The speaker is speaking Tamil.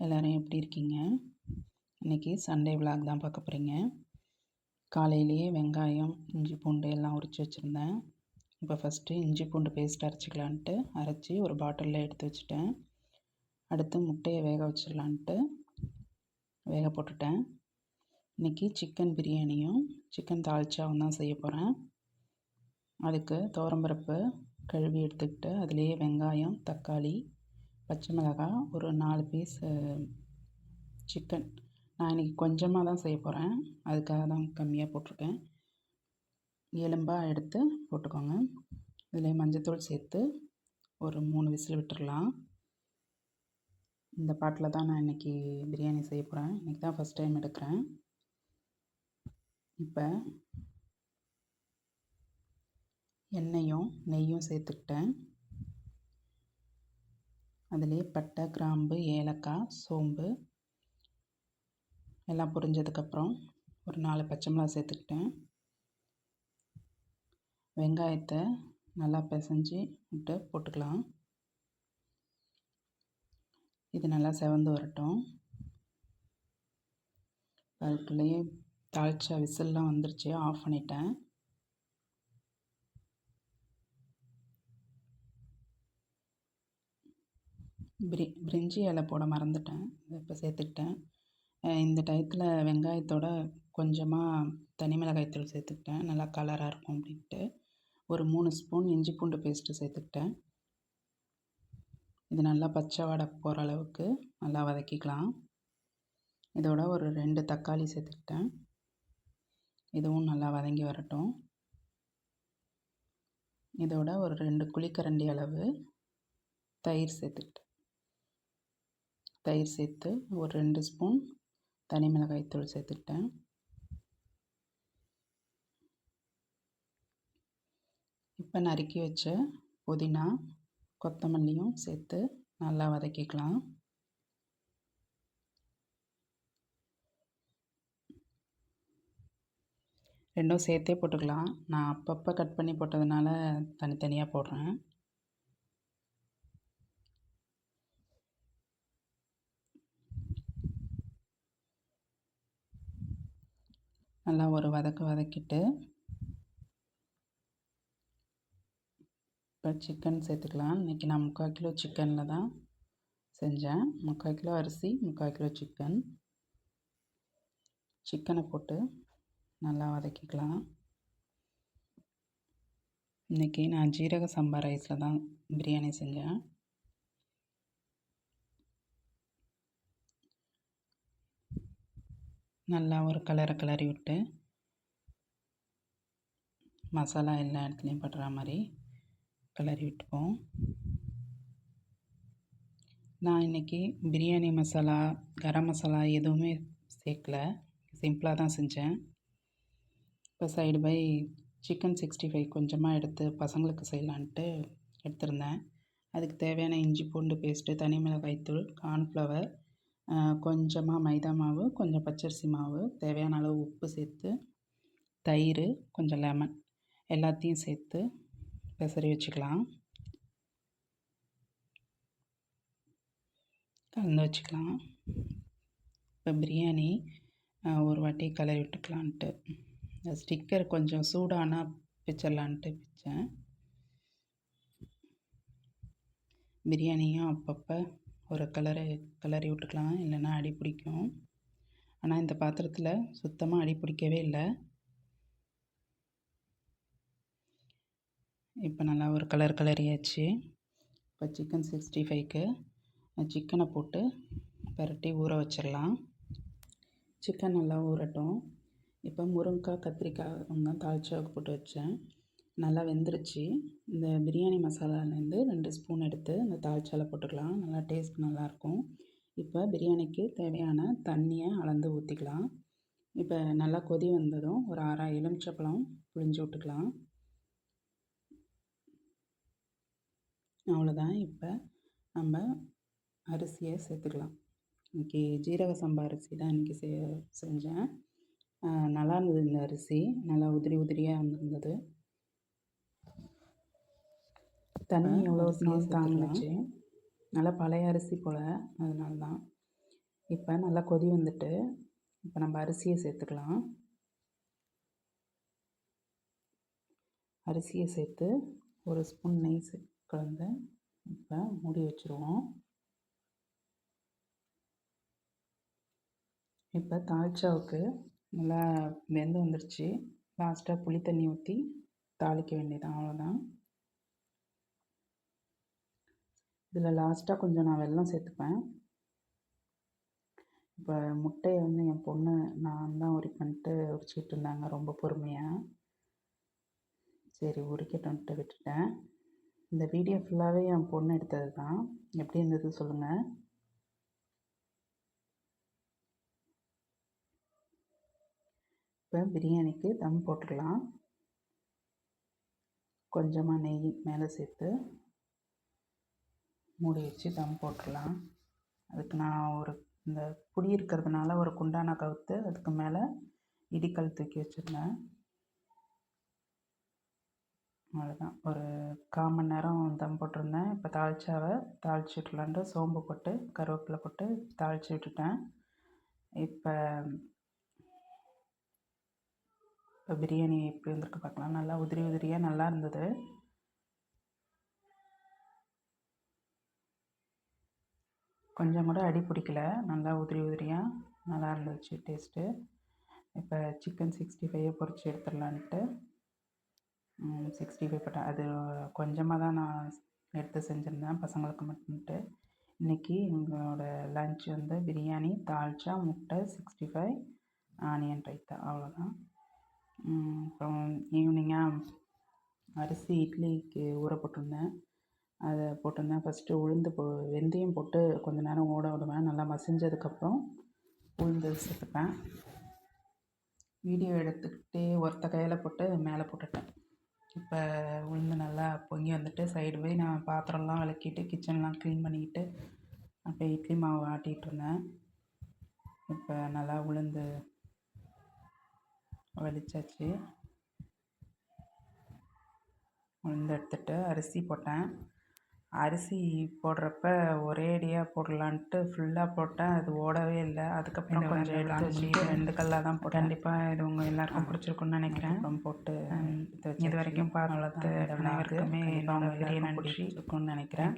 எல்லோரும் எப்படி இருக்கீங்க? இன்றைக்கி சண்டே விலாக் தான் பார்க்க போகிறீங்க காலையிலேயே வெங்காயம் இஞ்சி பூண்டு எல்லாம் உரித்து வச்சுருந்தேன். இப்போ ஃபஸ்ட்டு இஞ்சி பூண்டு பேஸ்ட் அரைச்சிக்கலான்ட்டு அரைச்சி ஒரு பாட்டிலில் எடுத்து வச்சுட்டேன். அடுத்து முட்டையை வேக வச்சிடலான்ட்டு வேக போட்டுட்டேன். இன்றைக்கி சிக்கன் பிரியாணியும் சிக்கன் தால்ச்சாவும் தான் செய்ய போகிறேன் அதுக்கு துவரம்பருப்பு கழுவி எடுத்துக்கிட்டு அதுலேயே வெங்காயம் தக்காளி பச்சை மிளகாய் ஒரு நாலு பீஸ் சிக்கன் நான் இன்றைக்கி கொஞ்சமாக தான் செய்ய போகிறேன் அதுக்காக தான் கம்மியாக போட்டிருக்கேன். எலும்பாக எடுத்து போட்டுக்கோங்க. இதில் மஞ்சத்தூள் சேர்த்து ஒரு மூணு விசில் விட்டுடலாம் இந்த பாட்டில் தான் நான் இன்றைக்கி பிரியாணி செய்ய போகிறேன் இன்றைக்கி தான் ஃபஸ்ட் டைம் எடுக்கிறேன். இப்போ எண்ணெயும் நெய்யும் சேர்த்துக்கிட்டேன். அதிலே பட்டை கிராம்பு ஏலக்காய் சோம்பு எல்லாம் பொரிஞ்சதுக்கப்புறம் ஒரு நாலு பச்சை மிளகா சேர்த்துக்கிட்டேன். வெங்காயத்தை நல்லா பிசைஞ்சு விட்டு போட்டுக்கலாம். இது நல்லா செவந்து வரட்டும். அதுக்குள்ளேயே தாளிச்சா விசில்லாம் வந்துருச்சு ஆஃப் பண்ணிட்டேன். பிரி பிரிஞ்சி இலை போட மறந்துட்டேன். இப்போ சேர்த்துக்கிட்டேன். இந்த டயத்தில் வெங்காயத்தோட கொஞ்சமாக தனி மிளகாய்த்தூள் சேர்த்துக்கிட்டேன். நல்லா கலராக இருக்கும் அப்படின்ட்டு. ஒரு மூணு ஸ்பூன் இஞ்சி பூண்டு பேஸ்ட்டு சேர்த்துக்கிட்டேன். இது நல்லா பச்சை வடை போகிற அளவுக்கு நல்லா வதக்கிக்கலாம். இதோட ஒரு ரெண்டு தக்காளி சேர்த்துக்கிட்டேன். இதுவும் நல்லா வதங்கி வரட்டும். இதோட ஒரு ரெண்டு குழிக்கரண்டி அளவு தயிர் சேர்த்துக்கிட்டேன். தயிர் சேர்த்து ஒரு ரெண்டு ஸ்பூன் தனி மிளகாய் தூள் சேர்த்துக்கிட்டேன். இப்போ நறுக்கி வச்ச புதினா கொத்தமல்லியும் சேர்த்து நல்லா வதக்கிக்கலாம். ரெண்டும் சேர்த்தே போட்டுக்கலாம். நான் அப்பப்போ கட் பண்ணி போட்டதுனால தனித்தனியாக போடுறேன். நல்லா ஒரு வதக்கு வதக்கிட்டு இப்போ சிக்கன் சேர்த்துக்கலாம். இன்றைக்கி நான் முக்கால் கிலோ சிக்கனில் தான் செஞ்சேன். முக்கால் கிலோ அரிசி முக்கால் கிலோ சிக்கன் சிக்கனை போட்டு நல்லா வதக்கிக்கலாம். இன்றைக்கி நான் ஜீரக சம்பா ரைஸில் தான் பிரியாணி செஞ்சேன். நல்லா ஒரு கலரை கிளறி விட்டு மசாலா எல்லா இடத்துலையும் படுற மாதிரி கிளறி விட்டுப்போம். நான் இன்றைக்கி பிரியாணி மசாலா கரம் மசாலா எதுவுமே சேர்க்கல. சிம்பிளாக தான் செஞ்சேன். இப்போ side by chicken sixty five கொஞ்சமாக எடுத்து பசங்களுக்கு செய்யலான்ட்டு எடுத்திருந்தேன். அதுக்கு தேவையான இஞ்சி பூண்டு பேஸ்ட்டு தனி மிளகாய்த்தூள் கார்ன்ஃப்ளவர் கொஞ்சமாக மைதா மாவு கொஞ்சம் பச்சரிசி மாவு தேவையான அளவு உப்பு சேர்த்து தயிர் கொஞ்சம் லெமன் எல்லாத்தையும் சேர்த்து பெசரி வச்சுக்கலாம். கலந்து வச்சுக்கலாம். இப்போ பிரியாணி ஒரு வாட்டி கலரி விட்டுக்கலான்ட்டு. ஸ்டிக்கர் கொஞ்சம் சூடானா பிச்சிடலான்ட்டு பிச்சேன். பிரியாணியும் அப்பப்போ ஒரு கலரை கிளறி விட்டுக்கலாம். இல்லைன்னா அடி பிடிக்கும். ஆனால் இந்த பாத்திரத்தில் சுத்தமாக அடி பிடிக்கவே இல்லை. இப்போ நல்லா ஒரு கலர் கலரியாச்சு இப்போ சிக்கன் சிக்ஸ்டி ஃபைவ்க்கு சிக்கனை போட்டு பரட்டி ஊற வச்சிடலாம். சிக்கன் நல்லா ஊறட்டும். இப்போ முருங்கைக்காய் கத்திரிக்காய் தாளிச்சாவுக்கு போட்டு வச்சேன். நல்லா வெந்துருச்சு. இந்த பிரியாணி மசாலாலேருந்து ரெண்டு ஸ்பூன் எடுத்து அந்த தால்ச்சால போட்டுக்கலாம். நல்லா டேஸ்ட் நல்லாயிருக்கும் இப்போ பிரியாணிக்கு தேவையான தண்ணியை அளந்து ஊற்றிக்கலாம் இப்போ நல்லா கொதி வந்ததும் ஒரு அரை எலுமிச்சப்பழம் புழிஞ்சு விட்டுக்கலாம். அவ்வளோதான். இப்போ நம்ம அரிசியை சேர்த்துக்கலாம். இன்றைக்கி ஜீரக சம்பா அரிசி தான் இன்றைக்கி செ செஞ்சேன். நல்லா இருந்தது இந்த அரிசி. நல்லா உதிரி உதிரியாக இருந்திருந்தது. தண்ணி எவ்வளோ தாங்குச்சு நல்லா பழைய அரிசி போல் அதனால தான் இப்போ நல்லா கொதி வந்துட்டு இப்போ நம்ம அரிசியை சேர்த்துக்கலாம். அரிசியை சேர்த்து ஒரு ஸ்பூன் நெய் கலந்து இப்போ மூடி வச்சுருவோம். இப்போ தால்ச்சாவுக்கு நல்லா வெந்து வந்துடுச்சு லாஸ்ட்டாக புளி தண்ணி ஊற்றி தாளிக்க வேண்டியதான் அவ்வளோதான் இதில் லாஸ்ட்டாக கொஞ்சம் நான் வெல்லம் சேர்த்துப்பேன். இப்போ முட்டையை வந்து என் பொண்ணு நான் தான் உரிப்பன்ட்டு உரிச்சிக்கிட்டு இருந்தாங்க ரொம்ப பொறுமையாக சரி உரிக்கட்டும்ட்டு விட்டுட்டேன். இந்த வீடியோ ஃபுல்லாகவே என் பொண்ணு எடுத்தது தான். எப்படி இருந்தது சொல்லுங்கள் இப்போ பிரியாணிக்கு தம் போட்டுடலாம் கொஞ்சமாக நெய் மேலே சேர்த்து. மூடி வச்சு தம் போட்டுடலாம். அதுக்கு நான் ஒரு இந்த புடி இருக்கிறதுனால ஒரு குண்டான கவுத்து அதுக்கு மேலே இடிக்கல் தூக்கி வச்சுருந்தேன். அவ்வளோதான் ஒரு கால் மணி நேரம் தம் போட்டிருந்தேன். இப்போ தாளிச்சாவை தாளிச்சு விட்டுலான்ட்டு சோம்பு போட்டு கருவேப்பிலை போட்டு தாளித்து விட்டுட்டேன். இப்போ இப்போ பிரியாணி எப்படி வந்திருக்கு பார்க்கலாம். நல்லா உதிரி உதிரியாக நல்லா இருந்தது. கொஞ்சம் கூட அடி பிடிக்கல. நல்லா உதிரி உதிரியாக நல்லா இருந்துச்சு டேஸ்ட்டு இப்போ சிக்கன் சிக்ஸ்டி ஃபைவை பொரித்து எடுத்துடலான்ட்டு. சிக்ஸ்டி ஃபைவ் பட்டா அது கொஞ்சமாக தான் நான் எடுத்து செஞ்சுருந்தேன் பசங்களுக்கு மட்டும்ட்டு. இன்றைக்கி எங்களோட லன்ச் வந்து பிரியாணி தால்ச்சா முட்டை சிக்ஸ்டி ஃபைவ் ஆனியன் ரைத்தா அவ்வளோதான் அப்புறம் ஈவினிங்காக அரிசி இட்லிக்கு ஊற போட்டிருந்தேன். அதை போட்டிருந்தேன். ஃபஸ்ட்டு உளுந்து போ வெந்தயம் போட்டு கொஞ்ச நேரம் ஓட விடுவேன் நல்லா மசிஞ்சதுக்கப்புறம் உளுந்து சேர்த்துப்பேன். வீடியோ எடுத்துக்கிட்டே ஒருத்த கையில் போட்டு மேலே போட்டுட்டேன். இப்போ உளுந்து நல்லா பொங்கி வந்துட்டு சைடு போய் நான் பாத்திரம்லாம் விளக்கிட்டு கிச்சன்லாம் க்ளீன் பண்ணிக்கிட்டு அப்படியே இட்லி மாவு ஆட்டிகிட்டு இருந்தேன். இப்போ நல்லா உளுந்து வலிச்சாச்சு. உளுந்து எடுத்துகிட்டு அரிசி போட்டேன். அரிசி போடுறப்ப ஒரேடியாக போடலான்ட்டு ஃபுல்லாக போட்டேன். அது ஓடவே இல்லை. அதுக்கப்புறம் கொஞ்சம் எடுத்து வச்சுட்டு ரெண்டு கல்லாக தான் போட்டேன். கண்டிப்பாக இது உங்கள் எல்லாருக்கும் பிடிச்சிருக்குன்னு நினைக்கிறேன். அப்புறம் போட்டு இது வரைக்கும் பார்த்து அனைவருக்குமே பெரிய நன்றி இருக்கும்னு நினைக்கிறேன்.